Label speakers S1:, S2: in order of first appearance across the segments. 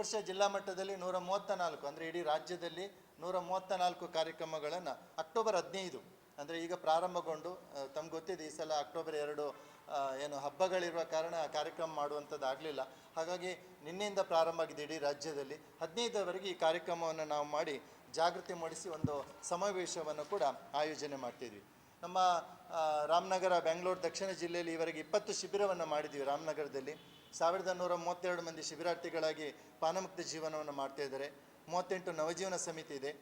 S1: ವರ್ಷ ಜಿಲ್ಲಾ ಮಟ್ಟದಲ್ಲಿ ನೂರ ಮೂವತ್ತ ನಾಲ್ಕು ಅಂದರೆ ಇಡೀ ರಾಜ್ಯದಲ್ಲಿ ನೂರ ಮೂವತ್ತ ನಾಲ್ಕು ಕಾರ್ಯಕ್ರಮಗಳನ್ನು ಅಕ್ಟೋಬರ್ ಹದಿನೈದು ಅಂದರೆ ಈಗ ಪ್ರಾರಂಭಗೊಂಡು ತಮ್ಗೆ ಗೊತ್ತಿದೆ, ಈ ಸಲ ಅಕ್ಟೋಬರ್ ಎರಡು ಏನು ಹಬ್ಬಗಳಿರುವ ಕಾರಣ ಕಾರ್ಯಕ್ರಮ ಮಾಡುವಂಥದ್ದು ಆಗಲಿಲ್ಲ. ಹಾಗಾಗಿ ನಿನ್ನೆಯಿಂದ ಪ್ರಾರಂಭ ಆಗಿದೆ ಇಡೀ ರಾಜ್ಯದಲ್ಲಿ. ಹದಿನೈದರವರೆಗೆ ಈ ಕಾರ್ಯಕ್ರಮವನ್ನು ನಾವು ಮಾಡಿ ಜಾಗೃತಿ ಮೂಡಿಸಿ ಒಂದು ಸಮಾವೇಶವನ್ನು ಕೂಡ ಆಯೋಜನೆ ಮಾಡ್ತಿದ್ವಿ. ನಮ್ಮ ರಾಮನಗರ, ಬೆಂಗಳೂರು, ದಕ್ಷಿಣ ಜಿಲ್ಲೆಯಲ್ಲಿ ಇವರೆಗೆ ಇಪ್ಪತ್ತು ಶಿಬಿರವನ್ನು ಮಾಡಿದ್ದೀವಿ ರಾಮನಗರದಲ್ಲಿ. ಸಾವಿರದ ನೂರ ಮೂವತ್ತೆರಡು ಮಂದಿ ಶಿಬಿರಾರ್ಥಿಗಳಾಗಿ ಪಾನಮುಕ್ತ ಜೀವನವನ್ನು ಮಾಡ್ತಾ ಇದ್ದಾರೆ. ಮೂವತ್ತೆಂಟು ನವಜೀವನ ಸಮಿತಿ ಇದೆ.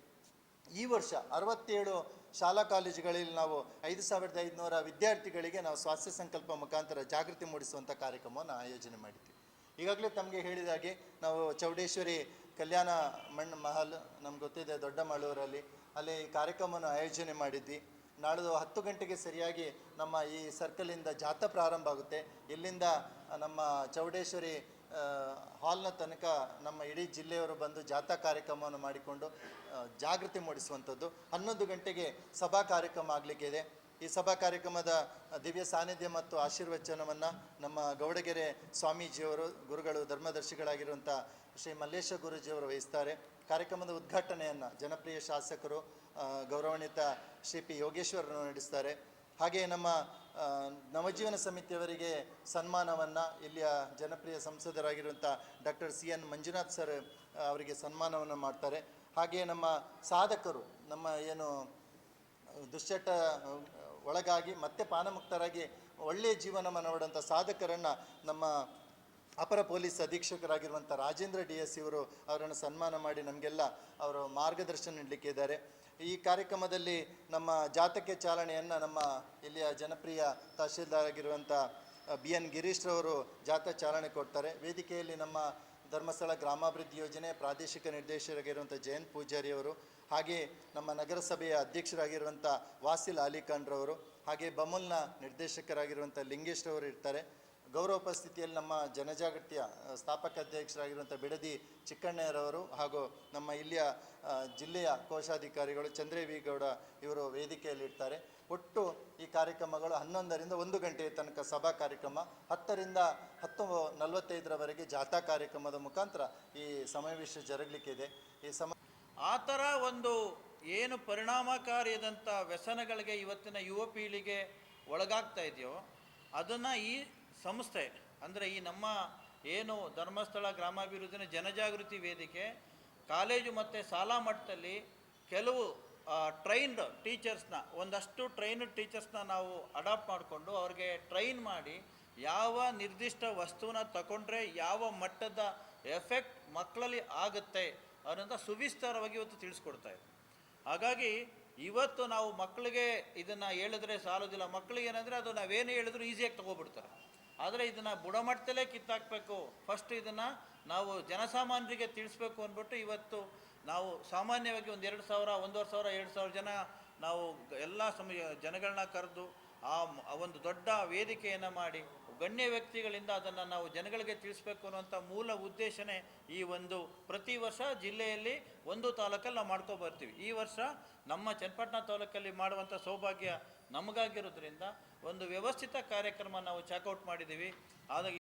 S1: ಈ ವರ್ಷ ಅರವತ್ತೇಳು ಶಾಲಾ ಕಾಲೇಜುಗಳಲ್ಲಿ ನಾವು ಐದು ಸಾವಿರದ ಐದುನೂರ ವಿದ್ಯಾರ್ಥಿಗಳಿಗೆ ನಾವು ಸ್ವಾಸ್ಥ್ಯ ಸಂಕಲ್ಪ ಮುಖಾಂತರ ಜಾಗೃತಿ ಮೂಡಿಸುವಂಥ ಕಾರ್ಯಕ್ರಮವನ್ನು ಆಯೋಜನೆ ಮಾಡಿದ್ವಿ. ಈಗಾಗಲೇ ತಮಗೆ ಹೇಳಿದ ಹಾಗೆ ನಾವು ಚೌಡೇಶ್ವರಿ ಕಲ್ಯಾಣ ಮಣ್ಣು ಮಹಲ್, ನಮ್ಗೆ ಗೊತ್ತಿದೆ ದೊಡ್ಡ ಮಳೂರಲ್ಲಿ ಅಲ್ಲಿ ಕಾರ್ಯಕ್ರಮವನ್ನು ಆಯೋಜನೆ ಮಾಡಿದ್ವಿ. ನಾಳಿದ್ದು ಹತ್ತು ಗಂಟೆಗೆ ಸರಿಯಾಗಿ ನಮ್ಮ ಈ ಸರ್ಕಲಿಂದ ಜಾಥಾ ಪ್ರಾರಂಭ ಆಗುತ್ತೆ. ಇಲ್ಲಿಂದ ನಮ್ಮ ಚೌಡೇಶ್ವರಿ ಹಾಲ್ನ ತನಕ ನಮ್ಮ ಇಡೀ ಜಿಲ್ಲೆಯವರು ಬಂದು ಜಾಥಾ ಕಾರ್ಯಕ್ರಮವನ್ನು ಮಾಡಿಕೊಂಡು ಜಾಗೃತಿ ಮೂಡಿಸುವಂಥದ್ದು. ಹನ್ನೊಂದು ಗಂಟೆಗೆ ಸಭಾ ಕಾರ್ಯಕ್ರಮ ಆಗಲಿಕ್ಕಿದೆ. ಈ ಸಭಾ ಕಾರ್ಯಕ್ರಮದ ದಿವ್ಯ ಸಾನ್ನಿಧ್ಯ ಮತ್ತು ಆಶೀರ್ವಚನವನ್ನು ನಮ್ಮ ಗೌಡಗೆರೆ ಸ್ವಾಮೀಜಿಯವರು, ಗುರುಗಳು ಧರ್ಮದರ್ಶಿಗಳಾಗಿರುವಂಥ ಶ್ರೀ ಮಲ್ಲೇಶ ಗುರುಜಿಯವರು ವಹಿಸ್ತಾರೆ. ಕಾರ್ಯಕ್ರಮದ ಉದ್ಘಾಟನೆಯನ್ನು ಜನಪ್ರಿಯ ಶಾಸಕರು ಗೌರವಾನ್ವಿತ ಶ್ರೀ ಪಿ ಯೋಗೇಶ್ವರರು ನಡೆಸ್ತಾರೆ. ಹಾಗೆ ನಮ್ಮ ನವಜೀವನ ಸಮಿತಿಯವರಿಗೆ ಸನ್ಮಾನವನ್ನು ಇಲ್ಲಿಯ ಜನಪ್ರಿಯ ಸಂಸದರಾಗಿರುವಂಥ doctor C N Manjunath sir ಅವರಿಗೆ ಸನ್ಮಾನವನ್ನು ಮಾಡ್ತಾರೆ. ಹಾಗೆಯೇ ನಮ್ಮ ಸಾಧಕರು, ನಮ್ಮ ಏನು ದುಶ್ಚಟ ಒಳಗಾಗಿ ಮತ್ತೆ ಪಾನಮುಕ್ತರಾಗಿ ಒಳ್ಳೆಯ ಜೀವನವನ್ನು ನೋಡೋಂಥ ಸಾಧಕರನ್ನು ನಮ್ಮ ಅಪರ ಪೊಲೀಸ್ ಅಧೀಕ್ಷಕರಾಗಿರುವಂಥ ರಾಜೇಂದ್ರ ಡಿ ಎಸ್ ಇವರು ಅವರನ್ನು ಸನ್ಮಾನ ಮಾಡಿ ನಮಗೆಲ್ಲ ಅವರು ಮಾರ್ಗದರ್ಶನ ನೀಡಲಿಕ್ಕೆ ಇದ್ದಾರೆ. ಈ ಕಾರ್ಯಕ್ರಮದಲ್ಲಿ ನಮ್ಮ ಜಾತಕ್ಕೆ ಚಾಲನೆಯನ್ನು ನಮ್ಮ ಇಲ್ಲಿಯ ಜನಪ್ರಿಯ ತಹಶೀಲ್ದಾರ್ ಆಗಿರುವಂಥ ಬಿ. ಎನ್. ಗಿರೀಶ್ರವರು ಜಾಥಾ ಚಾಲನೆ ಕೊಡ್ತಾರೆ. ವೇದಿಕೆಯಲ್ಲಿ ನಮ್ಮ ಧರ್ಮಸ್ಥಳ ಗ್ರಾಮಾಭಿವೃದ್ಧಿ ಯೋಜನೆ ಪ್ರಾದೇಶಿಕ ನಿರ್ದೇಶಕರಾಗಿರುವಂಥ ಜಯಂತ್ ಪೂಜಾರಿ ಅವರು ಹಾಗೆ ನಮ್ಮ ನಗರಸಭೆಯ ಅಧ್ಯಕ್ಷರಾಗಿರುವಂಥ ವಾಸಿಲ್ ಅಲಿಖಾನ್ರವರು ಹಾಗೆ ಬಮುಲ್ನ ನಿರ್ದೇಶಕರಾಗಿರುವಂಥ ಲಿಂಗೇಶ್ರವರು ಇರ್ತಾರೆ. ಗೌರವ ಉಪಸ್ಥಿತಿಯಲ್ಲಿ ನಮ್ಮ ಜನಜಾಗೃತಿಯ ಸ್ಥಾಪಕ ಅಧ್ಯಕ್ಷರಾಗಿರುವಂಥ ಬಿಡದಿ ಚಿಕ್ಕಣ್ಣಯ್ಯರವರು ಹಾಗೂ ನಮ್ಮ ಇಲ್ಲಿಯ ಜಿಲ್ಲೆಯ ಕೋಶಾಧಿಕಾರಿಗಳು ಚಂದ್ರೇವಿಗೌಡ ಇವರು ವೇದಿಕೆಯಲ್ಲಿರ್ತಾರೆ. ಒಟ್ಟು ಈ ಕಾರ್ಯಕ್ರಮಗಳು ಹನ್ನೊಂದರಿಂದ ಒಂದು ಗಂಟೆಯ ತನಕ ಸಭಾ ಕಾರ್ಯಕ್ರಮ, ಹತ್ತರಿಂದ ಹತ್ತು ನಲವತ್ತೈದರವರೆಗೆ ಜಾಥಾ ಕಾರ್ಯಕ್ರಮದ ಮುಖಾಂತರ ಈ ಸಮಾವೇಶ ಜರುಗಲಿಕ್ಕಿದೆ. ಈ ಸಮ
S2: ಆ ಥರ ಒಂದು ಏನು ಪರಿಣಾಮಕಾರಿಯಾದಂಥ ವ್ಯಸನಗಳಿಗೆ ಇವತ್ತಿನ ಯುವ ಪೀಳಿಗೆ ಒಳಗಾಗ್ತಾ ಇದೆಯೋ ಅದನ್ನು ಈ ಸಂಸ್ಥೆ, ಅಂದರೆ ಈ ನಮ್ಮ ಏನು ಧರ್ಮಸ್ಥಳ ಗ್ರಾಮಾಭಿವೃದ್ಧಿನ ಜನಜಾಗೃತಿ ವೇದಿಕೆ, ಕಾಲೇಜು ಮತ್ತು ಶಾಲಾ ಮಟ್ಟದಲ್ಲಿ ಕೆಲವು ಟ್ರೈನ್ಡ್ ಟೀಚರ್ಸ್ನ ಒಂದಷ್ಟು ಟ್ರೈನ್ಡ್ ಟೀಚರ್ಸ್ನ ನಾವು ಅಡಾಪ್ಟ್ ಮಾಡಿಕೊಂಡು ಅವ್ರಿಗೆ ಟ್ರೈನ್ ಮಾಡಿ ಯಾವ ನಿರ್ದಿಷ್ಟ ವಸ್ತುವನ್ನ ತಗೊಂಡ್ರೆ ಯಾವ ಮಟ್ಟದ ಎಫೆಕ್ಟ್ ಮಕ್ಕಳಲ್ಲಿ ಆಗುತ್ತೆ ಅನ್ನೋಂಥ ಸುವಿಸ್ತಾರವಾಗಿ ಇವತ್ತು ತಿಳಿಸ್ಕೊಡ್ತಾ ಇದೆ ಹಾಗಾಗಿ ಇವತ್ತು ನಾವು ಮಕ್ಕಳಿಗೆ ಇದನ್ನು ಹೇಳಿದ್ರೆ ಸಾಲೋದಿಲ್ಲ. ಮಕ್ಕಳಿಗೆ ಏನಂದರೆ ಅದು ನಾವೇನು ಹೇಳಿದ್ರು ಈಸಿಯಾಗಿ ತಗೋಬಿಡ್ತಾರೆ. ಆದರೆ ಇದನ್ನು ಬುಡಮಟ್ಟದಲ್ಲೇ ಕಿತ್ತಾಕಬೇಕು. ಫಸ್ಟ್ ಇದನ್ನು ನಾವು ಜನಸಾಮಾನ್ಯರಿಗೆ ತಿಳಿಸ್ಬೇಕು ಅಂದ್ಬಿಟ್ಟು ಇವತ್ತು ನಾವು ಸಾಮಾನ್ಯವಾಗಿ ಒಂದು ಎರಡು ಸಾವಿರ, ಒಂದೂವರೆ ಸಾವಿರ, ಎರಡು ಸಾವಿರ ಜನ ನಾವು ಎಲ್ಲ ಸಮಯ ಜನಗಳನ್ನ ಕರೆದು ಆ ಒಂದು ದೊಡ್ಡ ವೇದಿಕೆಯನ್ನು ಮಾಡಿ ಗಣ್ಯ ವ್ಯಕ್ತಿಗಳಿಂದ ಅದನ್ನು ನಾವು ಜನಗಳಿಗೆ ತಿಳಿಸ್ಬೇಕು ಅನ್ನುವಂಥ ಮೂಲ ಉದ್ದೇಶನೇ ಈ ಒಂದು ಪ್ರತಿ ವರ್ಷ ಜಿಲ್ಲೆಯಲ್ಲಿ ಒಂದು ತಾಲೂಕಲ್ಲಿ ನಾವು ಮಾಡ್ಕೊ ಬರ್ತೀವಿ. ಈ ವರ್ಷ ನಮ್ಮ ಚನ್ನಪಟ್ಟಣ ತಾಲೂಕಲ್ಲಿ ಮಾಡುವಂಥ ಸೌಭಾಗ್ಯ ನಮಗಾಗಿರೋದ್ರಿಂದ ಒಂದು ವ್ಯವಸ್ಥಿತ ಕಾರ್ಯಕ್ರಮ ನಾವು ಚಾಕೌಟ್ ಮಾಡಿದ್ದೀವಿ. ಆದಾಗ